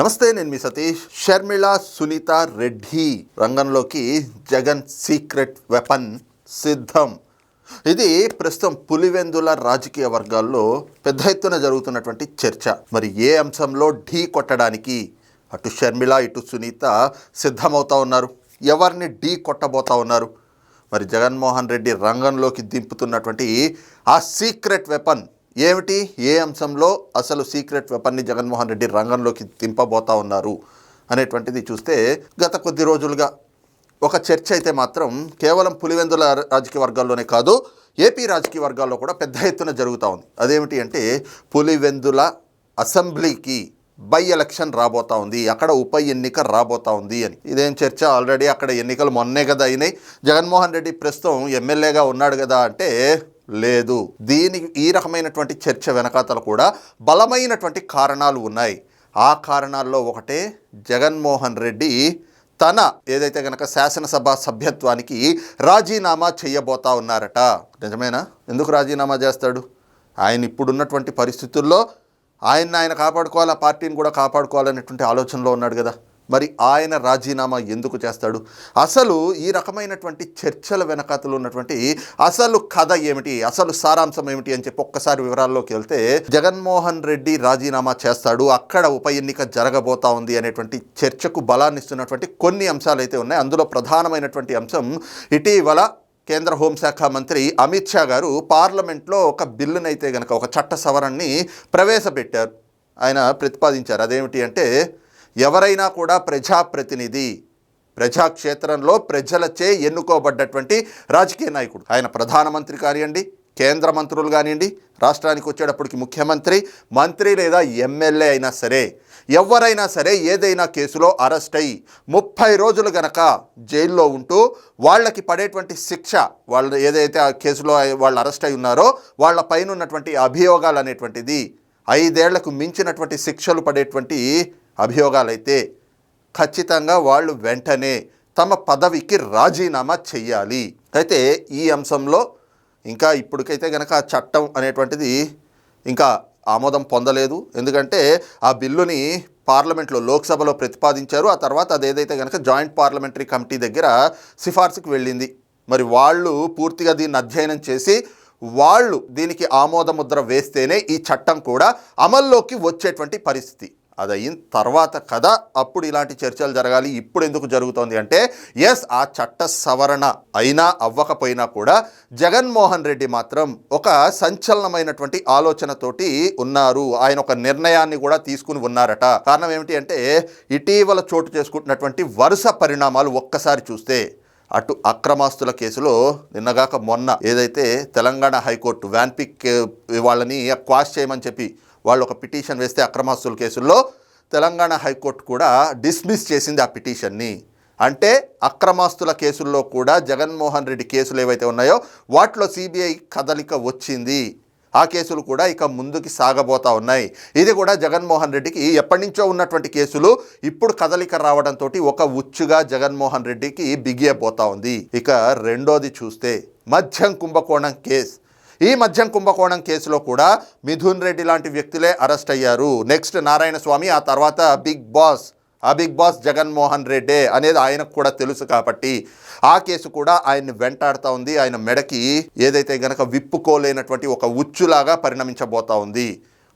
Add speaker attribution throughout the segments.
Speaker 1: నమస్తే నేను మీ సతీష్. షర్మిళ సునీత రెడ్డి రంగంలోకి జగన్ సీక్రెట్ వెపన్ సిద్ధం. ఇది ప్రస్తుతం పులివెందుల రాజకీయ వర్గాల్లో పెద్ద ఎత్తున జరుగుతున్నటువంటి చర్చ. మరి ఏ అంశంలో ఢీ కొట్టడానికి అటు షర్మిళ ఇటు సునీత సిద్ధమవుతా ఉన్నారు? ఎవరిని ఢీ కొట్టబోతా ఉన్నారు? మరి జగన్మోహన్ రెడ్డి రంగంలోకి దింపుతున్నటువంటి ఆ సీక్రెట్ వెపన్ ఏమిటి? ఏ అంశంలో అసలు సీక్రెట్ వెపన్ని జగన్మోహన్ రెడ్డి రంగంలోకి దింపబోతా ఉన్నారు అనేటువంటిది చూస్తే గత కొద్ది రోజులుగా ఒక చర్చ అయితే మాత్రం కేవలం పులివెందుల రాజకీయ వర్గాల్లోనే కాదు ఏపీ రాజకీయ వర్గాల్లో కూడా పెద్ద ఎత్తున జరుగుతూ ఉంది. అదేమిటి అంటే పులివెందుల అసెంబ్లీకి బై ఎలక్షన్ రాబోతా ఉంది అక్కడ ఉప ఎన్నిక రాబోతా ఉంది అని. ఇదేం చర్చ? ఆల్రెడీ అక్కడ ఎన్నికలు మొన్నే కదా అయినాయి. జగన్మోహన్ రెడ్డి ప్రస్తుతం ఎమ్మెల్యేగా ఉన్నాడు కదా అంటే లేదు. దీనికి ఈ రకమైనటువంటి చర్చ వెనకాతల కూడా బలమైనటువంటి కారణాలు ఉన్నాయి. ఆ కారణాల్లో ఒకటే జగన్మోహన్ రెడ్డి తన ఏదైతే గనక శాసనసభ సభ్యత్వానికి రాజీనామా చేయబోతా ఉన్నారట. నిజమేనా? ఎందుకు రాజీనామా చేస్తాడు? ఆయన ఇప్పుడున్నటువంటి పరిస్థితుల్లో ఆయన ఆయన కాపాడుకోవాలి? ఆ పార్టీని కూడా కాపాడుకోవాలనేటువంటి ఆలోచనలో ఉన్నాడు కదా. మరి ఆయన రాజీనామా ఎందుకు చేస్తాడు? అసలు ఈ రకమైనటువంటి చర్చల వెనకాతలు ఉన్నటువంటి అసలు కథ ఏమిటి? అసలు సారాంశం ఏమిటి? అని చెప్పి ఒక్కసారి వివరాల్లోకి వెళ్తే జగన్మోహన్ రెడ్డి రాజీనామా చేస్తాడు. అక్కడ ఉప ఎన్నిక జరగబోతా ఉంది అనేటువంటి చర్చకు బలాన్ని ఇస్తున్నటువంటి కొన్ని అంశాలు అయితే ఉన్నాయి. అందులో ప్రధానమైనటువంటి అంశం ఇటీవల కేంద్ర హోంశాఖ మంత్రి అమిత్ షా గారు పార్లమెంట్లో ఒక బిల్లునైతే గనక ఒక చట్ట సవరణని ప్రవేశపెట్టారు. ఆయన ప్రతిపాదించారు. అదేమిటి అంటే ఎవరైనా కూడా ప్రజాప్రతినిధి ప్రజాక్షేత్రంలో ప్రజలచే ఎన్నుకోబడ్డటువంటి రాజకీయ నాయకుడు. ఆయన ప్రధానమంత్రి కానివ్వండి కేంద్ర మంత్రులు కానివ్వండి రాష్ట్రానికి వచ్చేటప్పటికి ముఖ్యమంత్రి మంత్రి లేదా ఎమ్మెల్యే అయినా సరే ఎవరైనా సరే ఏదైనా కేసులో అరెస్ట్ అయ్యి ముప్పై రోజులు గనక జైల్లో ఉంటూ వాళ్ళకి పడేటువంటి శిక్ష వాళ్ళు ఏదైతే ఆ కేసులో వాళ్ళు అరెస్ట్ అయి ఉన్నారో వాళ్ళ పైన ఉన్నటువంటి అభియోగాలు అనేటువంటిది ఐదేళ్ళకు మించినటువంటి శిక్షలు పడేటువంటి అభియోగాలైతే ఖచ్చితంగా వాళ్ళు వెంటనే తమ పదవికి రాజీనామా చెయ్యాలి. అయితే ఈ అంశంలో ఇంకా ఇప్పటికైతే కనుక ఆ చట్టం అనేటువంటిది ఇంకా ఆమోదం పొందలేదు. ఎందుకంటే ఆ బిల్లుని పార్లమెంట్లో లోక్సభలో ప్రతిపాదించారు. ఆ తర్వాత అదేదైతే కనుక జాయింట్ పార్లమెంటరీ కమిటీ దగ్గర సిఫార్సుకు వెళ్ళింది. మరి వాళ్ళు పూర్తిగా దీన్ని అధ్యయనం చేసి వాళ్ళు దీనికి ఆమోద ముద్ర వేస్తేనే ఈ చట్టం కూడా అమల్లోకి వచ్చేటువంటి పరిస్థితి. అది అయిన తర్వాత కదా అప్పుడు ఇలాంటి చర్చలు జరగాలి ఇప్పుడు ఎందుకు జరుగుతోంది అంటే ఎస్ ఆ చట్ట సవరణ అయినా అవ్వకపోయినా కూడా జగన్మోహన్ రెడ్డి మాత్రం ఒక సంచలనమైనటువంటి ఆలోచనతోటి ఉన్నారు. ఆయన ఒక నిర్ణయాన్ని కూడా తీసుకుని ఉన్నారట. కారణం ఏమిటి అంటే ఇటీవల చోటు చేసుకుంటున్నటువంటి వరుస పరిణామాలు ఒక్కసారి చూస్తే అటు అక్రమాస్తుల కేసులో నిన్నగాక మొన్న ఏదైతే తెలంగాణ హైకోర్టు వ్యాన్పిక్ వాళ్ళని క్వాష్ చేయమని చెప్పి వాళ్ళు ఒక పిటిషన్ వేస్తే అక్రమాస్తుల కేసుల్లో తెలంగాణ హైకోర్టు కూడా డిస్మిస్ చేసింది ఆ పిటిషన్ని. అంటే అక్రమాస్తుల కేసుల్లో కూడా జగన్మోహన్ రెడ్డి కేసులు ఏవైతే ఉన్నాయో వాటిలో సిబిఐ కదలిక వచ్చింది. ఆ కేసులు కూడా ఇక ముందుకి సాగబోతా ఉన్నాయి. ఇది కూడా జగన్మోహన్ రెడ్డికి ఎప్పటి నుంచో ఉన్నటువంటి కేసులు ఇప్పుడు కదలిక రావడంతో ఒక ఉచ్చుగా జగన్మోహన్ రెడ్డికి బిగియబోతా ఉంది. ఇక రెండోది చూస్తే మధ్యం కుంభకోణం కేసు. ఈ మధ్యం కుంభకోణం కేసులో కూడా మిథున్ రెడ్డి లాంటి వ్యక్తులే అరెస్ట్ అయ్యారు. నెక్స్ట్ నారాయణ స్వామి ఆ తర్వాత బిగ్ బాస్ ఆ బిగ్ బాస్ జగన్మోహన్ రెడ్డే అనేది ఆయనకు కూడా తెలుసు కాబట్టి ఆ కేసు కూడా ఆయన్ని వెంటాడుతూ ఉంది. ఆయన మెడకి ఏదైతే గనక విప్పుకోలేనటువంటి ఒక ఉచ్చులాగా పరిణమించబోతా ఉంది.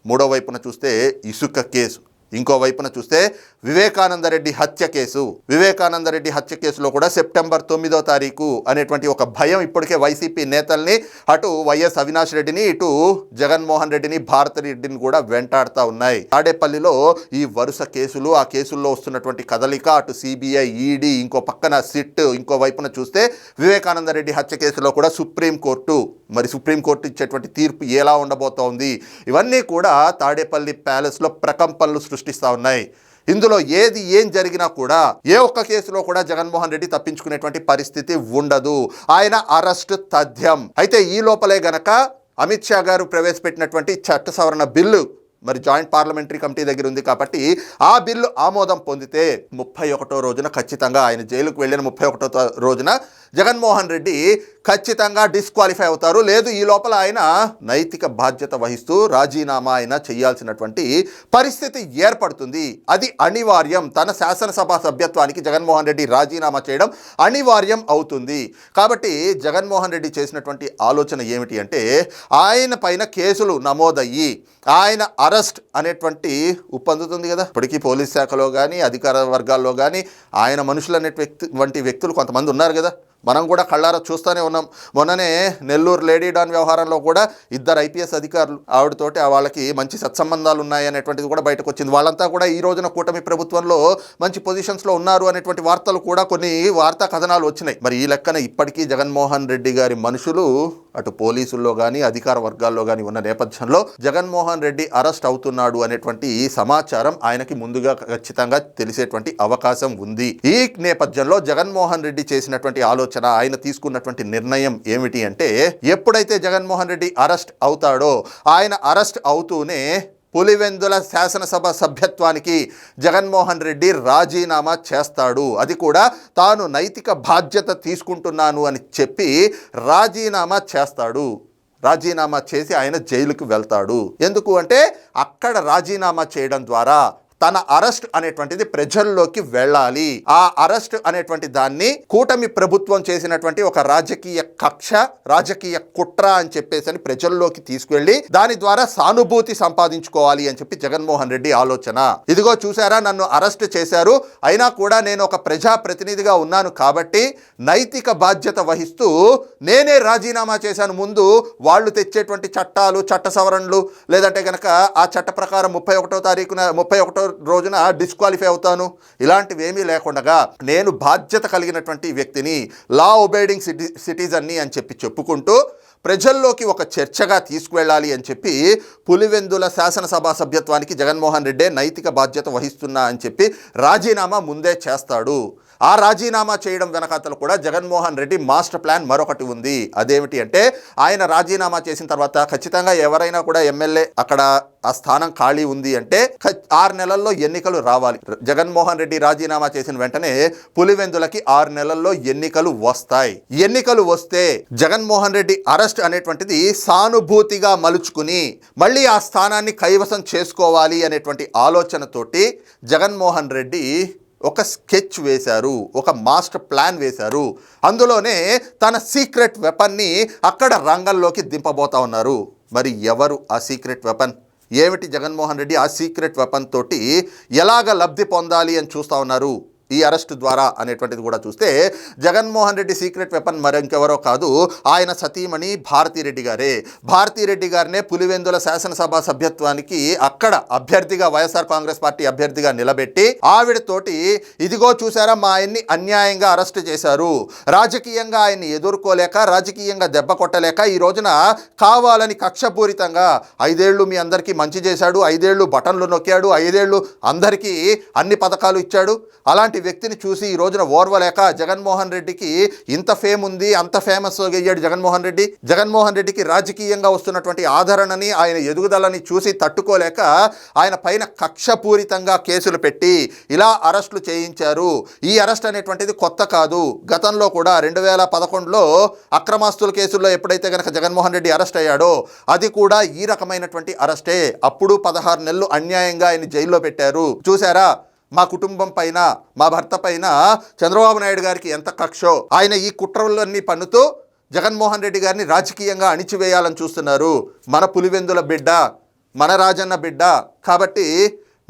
Speaker 1: మూడో వైపున చూస్తే ఇసుక కేసు. ఇంకోవైపున చూస్తే వివేకానందరెడ్డి హత్య కేసు. వివేకానందరెడ్డి హత్య కేసులో కూడా సెప్టెంబర్ తొమ్మిదో తారీఖు అనేటువంటి ఒక భయం ఇప్పటికే వైసీపీ నేతల్ని అటు వైఎస్ అవినాష్ రెడ్డిని ఇటు జగన్మోహన్ రెడ్డిని భారత రెడ్డిని కూడా వెంటాడుతూ ఉన్నాయి. తాడేపల్లిలో ఈ వరుస కేసులు ఆ కేసుల్లో వస్తున్నటువంటి కదలిక అటు సిబిఐ ఈడీ ఇంకో పక్కన సిట్ ఇంకో వైపున చూస్తే వివేకానందరెడ్డి హత్య కేసులో కూడా సుప్రీంకోర్టు మరి సుప్రీంకోర్టు ఇచ్చేటువంటి తీర్పు ఎలా ఉండబోతోంది? ఇవన్నీ కూడా తాడేపల్లి ప్యాలెస్లో ప్రకంపనలు సృష్టిస్తూ ఉన్నాయి. ఇందులో ఏది ఏం జరిగినా కూడా ఏ ఒక్క కేసులో కూడా జగన్మోహన్ రెడ్డి తప్పించుకునేటువంటి పరిస్థితి ఉండదు. ఆయన అరెస్ట్ తథ్యం. అయితే ఈ లోపలే గనక అమిత్ షా గారు ప్రవేశపెట్టినటువంటి చట్ట సవరణ బిల్లు మరి జాయింట్ పార్లమెంటరీ కమిటీ దగ్గర ఉంది కాబట్టి ఆ బిల్లు ఆమోదం పొందితే ముప్పై ఒకటో రోజున ఖచ్చితంగా ఆయన జైలుకు వెళ్ళిన ముప్పై ఒకటో రోజున జగన్మోహన్ రెడ్డి ఖచ్చితంగా డిస్క్వాలిఫై అవుతారు. లేదు ఈ లోపల ఆయన నైతిక బాధ్యత వహిస్తూ రాజీనామా ఆయన చేయాల్సినటువంటి పరిస్థితి ఏర్పడుతుంది. అది అనివార్యం. తన శాసనసభ సభ్యత్వానికి జగన్మోహన్ రెడ్డి రాజీనామా చేయడం అనివార్యం అవుతుంది. కాబట్టి జగన్మోహన్ రెడ్డి చేసినటువంటి ఆలోచన ఏమిటి అంటే ఆయన పైన కేసులు నమోదయ్యి ఆయన అరెస్ట్ అనేటువంటి ఉప్పందుతుంది కదా. ఇప్పటికీ పోలీస్ శాఖలో కానీ అధికార వర్గాల్లో కానీ ఆయన మనుషులు అనే వ్యక్తి వంటి వ్యక్తులు కొంతమంది ఉన్నారు కదా. మనం కూడా కళ్ళారా చూస్తూనే ఉన్నాం. మొన్ననే నెల్లూరు లేడీ డాన్ వ్యవహారంలో కూడా ఇద్దరు ఐపీఎస్ అధికారులు ఆవిడతోటి ఆ వాళ్ళకి మంచి సత్సంబంధాలు ఉన్నాయి అనేటువంటిది కూడా బయటకు వచ్చింది వాళ్ళంతా కూడా ఈ రోజున కూటమి ప్రభుత్వంలో మంచి పొజిషన్స్లో ఉన్నారు అనేటువంటి వార్తలు కూడా కొన్ని వార్తా కథనాలు వచ్చినాయి. మరి ఈ లెక్కన ఇప్పటికీ జగన్మోహన్ రెడ్డి గారి మనుషులు అటు పోలీసుల్లో కానీ అధికార వర్గాల్లో కానీ ఉన్న నేపథ్యంలో జగన్మోహన్ రెడ్డి అరెస్ట్ అవుతున్నాడు అనేటువంటి ఈ సమాచారం ఆయనకి ముందుగా ఖచ్చితంగా తెలిసేటువంటి అవకాశం ఉంది. ఈ నేపథ్యంలో జగన్మోహన్ రెడ్డి చేసినటువంటి ఆలోచన ఆయన తీసుకున్నటువంటి నిర్ణయం ఏమిటి అంటే ఎప్పుడైతే జగన్మోహన్ రెడ్డి అరెస్ట్ అవుతాడో ఆయన అరెస్ట్ అవుతూనే పులివెందుల శాసనసభ సభ్యత్వానికి జగన్మోహన్ రెడ్డి రాజీనామా చేస్తాడు. అది కూడా తాను నైతిక బాధ్యత తీసుకుంటున్నాను అని చెప్పి రాజీనామా చేస్తాడు. రాజీనామా చేసి ఆయన జైలుకు వెళ్తాడు. ఎందుకు అంటే అక్కడ రాజీనామా చేయడం ద్వారా తన అరెస్ట్ అనేటువంటిది ప్రజల్లోకి వెళ్ళాలి. ఆ అరెస్ట్ అనేటువంటి దాన్ని కూటమి ప్రభుత్వం చేసినటువంటి ఒక రాజకీయ కక్ష రాజకీయ కుట్ర అని చెప్పేసి అని ప్రజల్లోకి తీసుకెళ్ళి దాని ద్వారా సానుభూతి సంపాదించుకోవాలి అని చెప్పి జగన్మోహన్ రెడ్డి ఆలోచన. ఇదిగో చూసారా నన్ను అరెస్ట్ చేశారు. అయినా కూడా నేను ఒక ప్రజా ప్రతినిధిగా ఉన్నాను కాబట్టి నైతిక బాధ్యత వహిస్తూ నేనే రాజీనామా చేశాను. ముందు వాళ్ళు తెచ్చేటువంటి చట్టాలు చట్ట సవరణలు లేదంటే కనుక ఆ చట్ట ప్రకారం ముప్పై ఒకటో తారీఖున ముప్పై ఒకటో రోజున డిస్క్వాలిఫై అవుతాను. ఇలాంటివి ఏమీ లేకుండా నేను బాధ్యత కలిగినటువంటి వ్యక్తిని లా ఒబేడింగ్ సిటి సిటిజన్ని అని చెప్పి చెప్పుకుంటూ ప్రజల్లోకి ఒక చర్చగా తీసుకువెళ్ళాలి అని చెప్పి పులివెందుల శాసనసభ సభ్యత్వానికి జగన్మోహన్ రెడ్డే నైతిక బాధ్యత వహిస్తున్నా అని చెప్పి రాజీనామా ముందే చేస్తాడు. ఆ రాజీనామా చేయడం వెనకాతలు కూడా జగన్మోహన్ రెడ్డి మాస్టర్ ప్లాన్ మరొకటి ఉంది. అదేమిటి అంటే ఆయన రాజీనామా చేసిన తర్వాత ఖచ్చితంగా ఎవరైనా కూడా ఎమ్మెల్యే అక్కడ ఆ స్థానం ఖాళీ ఉంది అంటే ఆరు నెలల్లో ఎన్నికలు రావాలి. జగన్మోహన్ రెడ్డి రాజీనామా చేసిన వెంటనే పులివెందులకి ఆరు నెలల్లో ఎన్నికలు వస్తాయి. ఎన్నికలు వస్తే జగన్మోహన్ రెడ్డి అరెస్ట్ అనేటువంటిది సానుభూతిగా మలుచుకుని మళ్ళీ ఆ స్థానాన్ని కైవసం చేసుకోవాలి అనేటువంటి ఆలోచనతోటి జగన్మోహన్ రెడ్డి ఒక స్కెచ్ వేశారు ఒక మాస్టర్ ప్లాన్ వేశారు. అందులోనే తన సీక్రెట్ వెపన్ని అక్కడ రంగంలోకి దింపబోతా ఉన్నారు. మరి ఎవరు ఆ సీక్రెట్ వెపన్? ఏమిటి జగన్మోహన్ రెడ్డి ఆ సీక్రెట్ వెపన్ తోటి ఎలాగ లబ్ధి పొందాలి అని చూస్తూ ఉన్నారు? ఈ అరెస్ట్ ద్వారా అనేటువంటిది కూడా చూస్తే జగన్మోహన్ రెడ్డి సీక్రెట్ వెపన్ మరింకెవరో కాదు ఆయన సతీమణి భారతీరెడ్డి గారే. భారతీరెడ్డి గారినే పులివెందుల శాసనసభ సభ్యత్వానికి అక్కడ అభ్యర్థిగా వైఎస్ఆర్ కాంగ్రెస్ పార్టీ అభ్యర్థిగా నిలబెట్టి ఆవిడతోటి ఇదిగో చూసారా మా ఆయన్ని అన్యాయంగా అరెస్ట్ చేశారు. రాజకీయంగా ఆయన్ని ఎదుర్కోలేక రాజకీయంగా దెబ్బ కొట్టలేక ఈ రోజున కావాలని కక్షపూరితంగా ఐదేళ్ళు మీ అందరికీ మంచి చేశాడు ఐదేళ్ళు బటన్లు నొక్కాడు ఐదేళ్ళు అందరికీ అన్ని పథకాలు ఇచ్చాడు. అలాంటి వ్యక్తిని చూసి ఈ రోజున ఓర్వలేక జగన్మోహన్ రెడ్డికి ఇంత ఫేమ్ ఉంది అంత ఫేమస్ అయ్యాడు జగన్మోహన్ రెడ్డి. జగన్మోహన్ రెడ్డికి రాజకీయంగా వస్తున్నటువంటి ఆదరణని ఆయన ఎదుగుదలని చూసి తట్టుకోలేక ఆయన పైన కక్షపూరితంగా కేసులు పెట్టి ఇలా అరెస్టులు చేయించారు. ఈ అరెస్ట్ అనేటువంటిది కొత్త కాదు. గతంలో కూడా రెండు వేల పదకొండులో అక్రమాస్తుల కేసుల్లో ఎప్పుడైతే గనక జగన్మోహన్ రెడ్డి అరెస్ట్ అయ్యాడో అది కూడా ఈ రకమైనటువంటి అరెస్టే. అప్పుడు పదహారు నెలలు అన్యాయంగా ఆయన జైల్లో పెట్టారు. చూసారా మా కుటుంబం పైన మా భర్త పైన చంద్రబాబు నాయుడు గారికి ఎంత కక్షో ఆయన ఈ కుట్రలన్నీ పన్నుతూ జగన్మోహన్ రెడ్డి గారిని రాజకీయంగా అణిచివేయాలని చూస్తున్నారు. మన పులివెందుల బిడ్డ మన రాజన్న బిడ్డ. కాబట్టి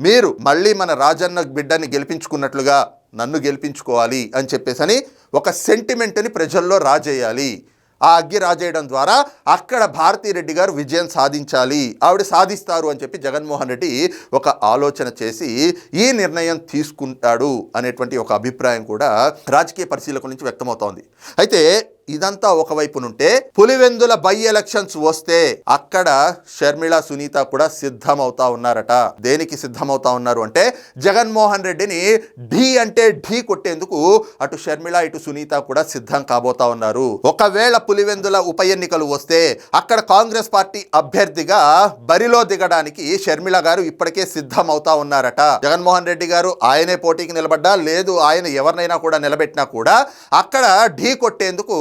Speaker 1: మీరు మళ్ళీ మన రాజన్న బిడ్డని గెలిపించుకున్నట్లుగా నన్ను గెలిపించుకోవాలి అని చెప్పేసని ఒక సెంటిమెంట్ని ప్రజల్లో రాజేయాలి. ఆ అగ్గి రాజేయడం ద్వారా అక్కడ భారతీరెడ్డి గారు విజయం సాధించాలి ఆవిడ సాధిస్తారు అని చెప్పి జగన్మోహన్ రెడ్డి ఒక ఆలోచన చేసి ఈ నిర్ణయం తీసుకుంటాడు అనేటువంటి ఒక అభిప్రాయం కూడా రాజకీయ పరిశీలకుల నుంచి వ్యక్తమవుతోంది. అయితే ఇదంతా ఒకవైపు నుంటే పులివెందుల బై ఎలక్షన్స్ వస్తే అక్కడ షర్మిళ సునీత కూడా సిద్ధమవుతా ఉన్నారట. దేనికి సిద్ధమవుతా ఉన్నారు అంటే జగన్మోహన్ రెడ్డిని ఢీ అంటే ఢీ కొట్టేందుకు అటు షర్మిళ ఇటు సునీత కూడా సిద్ధం కాబోతా ఉన్నారు. ఒకవేళ పులివెందుల ఉప ఎన్నికలు వస్తే అక్కడ కాంగ్రెస్ పార్టీ అభ్యర్థిగా బరిలో దిగడానికి షర్మిళ గారు ఇప్పటికే సిద్ధం అవుతా ఉన్నారట. జగన్మోహన్ రెడ్డి గారు ఆయనే పోటీకి నిలబడ్డా లేదు ఆయన ఎవరినైనా కూడా నిలబెట్టినా కూడా అక్కడ ఢీ కొట్టేందుకు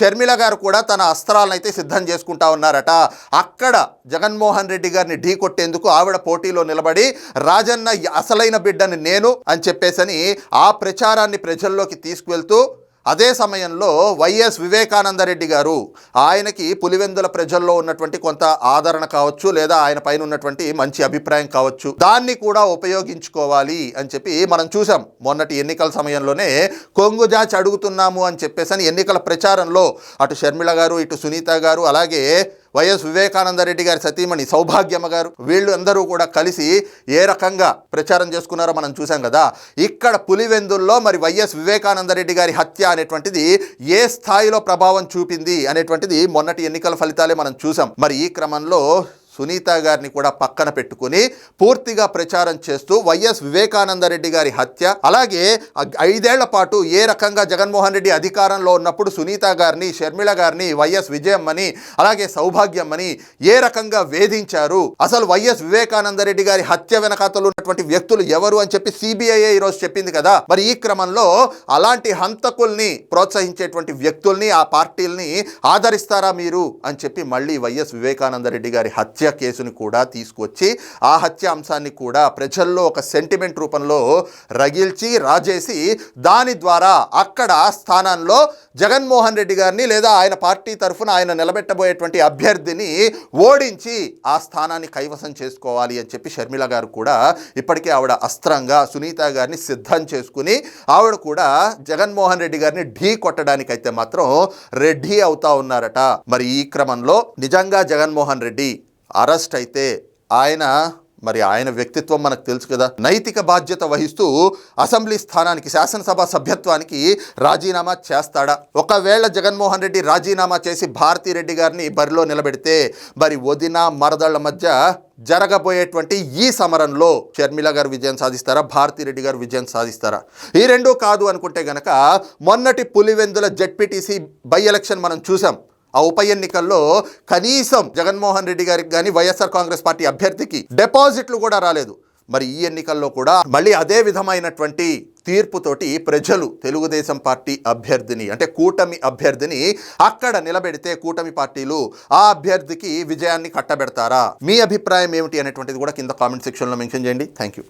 Speaker 1: షర్మిల గారు కూడా తన అస్త్రాలను అయితే సిద్ధం చేసుకుంటా ఉన్నారట. అక్కడ జగన్మోహన్ రెడ్డి గారిని ఢీ కొట్టేందుకు ఆవిడ పోటీలో నిలబడి రాజన్న అసలైన బిడ్డని నేను అని చెప్పేసని ఆ ప్రచారాన్ని ప్రజల్లోకి తీసుకువెళ్తూ అదే సమయంలో వైఎస్ వివేకానందరెడ్డి గారు ఆయనకి పులివెందుల ప్రజల్లో ఉన్నటువంటి కొంత ఆదరణ కావచ్చు లేదా ఆయన పైన ఉన్నటువంటి మంచి అభిప్రాయం కావచ్చు దాన్ని కూడా ఉపయోగించుకోవాలి అని చెప్పి మనం చూసాం మొన్నటి ఎన్నికల సమయంలోనే కొంగుజాచి అడుగుతున్నాము అని చెప్పేసి అని ఎన్నికల ప్రచారంలో అటు షర్మిళ గారు ఇటు సునీత గారు అలాగే వైఎస్ వివేకానందరెడ్డి గారి సతీమణి సౌభాగ్యమ్మ గారు వీళ్ళు అందరూ కూడా కలిసి ఏ రకంగా ప్రచారం చేసుకున్నారో మనం చూసాం కదా. ఇక్కడ పులివెందుల్లో మరి వైఎస్ వివేకానందరెడ్డి గారి హత్య అనేటువంటిది ఏ స్థాయిలో ప్రభావం చూపింది అనేటువంటిది మొన్నటి ఎన్నికల ఫలితాలే మనం చూసాం మరి ఈ క్రమంలో సునీత గారిని కూడా పక్కన పెట్టుకుని పూర్తిగా ప్రచారం చేస్తూ వైఎస్ వివేకానందరెడ్డి గారి హత్య అలాగే ఐదేళ్ళ పాటు ఏ రకంగా జగన్మోహన్ రెడ్డి అధికారంలో ఉన్నప్పుడు సునీత గారిని షర్మిళ గారిని వైఎస్ విజయమ్మని అలాగే సౌభాగ్యమ్మని ఏ రకంగా వేధించారు? అసలు వైఎస్ వివేకానందరెడ్డి గారి హత్య వెనకాతలు ఉన్నటువంటి వ్యక్తులు ఎవరు అని చెప్పి సిబిఐ ఈరోజు చెప్పింది కదా. మరి ఈ క్రమంలో అలాంటి హంతకుల్ని ప్రోత్సహించేటువంటి వ్యక్తుల్ని ఆ పార్టీల్ని ఆదరిస్తారా మీరు అని చెప్పి మళ్ళీ వైఎస్ వివేకానందరెడ్డి గారి హత్య కేసుని కూడా తీసుకొచ్చి ఆ హత్య అంశాన్ని కూడా ప్రజల్లో ఒక సెంటిమెంట్ రూపంలో రగిల్చి రాజేసి దాని ద్వారా అక్కడ స్థానంలో జగన్మోహన్ రెడ్డి గారిని లేదా ఆయన పార్టీ తరఫున ఆయన నిలబెట్టబోయేటువంటి అభ్యర్థిని ఓడించి ఆ స్థానాన్ని కైవసం చేసుకోవాలి అని చెప్పి షర్మిల గారు కూడా ఇప్పటికే ఆవిడ అస్త్రంగా సునీత గారిని సిద్ధం చేసుకుని ఆవిడ కూడా జగన్మోహన్ రెడ్డి గారిని ఢీ కొట్టడానికైతే మాత్రం రెడ్డి అవుతా ఉన్నారట. మరి ఈ క్రమంలో నిజంగా జగన్మోహన్ రెడ్డి అరెస్ట్ అయితే ఆయన మరి ఆయన వ్యక్తిత్వం మనకు తెలుసు కదా. నైతిక బాధ్యత వహిస్తూ అసెంబ్లీ స్థానానికి శాసనసభ సభ్యత్వానికి రాజీనామా చేస్తాడా? ఒకవేళ జగన్మోహన్ రెడ్డి రాజీనామా చేసి భారతిరెడ్డి గారిని బరిలో నిలబెడితే మరి వదిన మరదళ్ళ మధ్య జరగబోయేటువంటి ఈ సమరంలో షర్మిల గారు విజయం సాధిస్తారా? భారతిరెడ్డి గారు విజయం సాధిస్తారా? ఈ రెండూ కాదు అనుకుంటే గనక మొన్నటి పులివెందుల జెడ్పీటీసీ బై ఎలక్షన్ మనం చూసాం. ఆ ఉప ఎన్నికల్లో కనీసం జగన్మోహన్ రెడ్డి గారికి కానీ వైఎస్ఆర్ కాంగ్రెస్ పార్టీ అభ్యర్థికి డిపాజిట్లు కూడా రాలేదు. మరి ఈ ఎన్నికల్లో కూడా మళ్ళీ అదే విధమైనటువంటి తీర్పుతోటి ప్రజలు తెలుగుదేశం పార్టీ అభ్యర్థిని అంటే కూటమి అభ్యర్థిని అక్కడ నిలబెడితే కూటమి పార్టీలు ఆ అభ్యర్థికి విజయాన్ని కట్టబెడతారా? మీ అభిప్రాయం ఏమిటి అనేటువంటిది కూడా కింద కామెంట్ సెక్షన్లో మెన్షన్ చేయండి. Thank you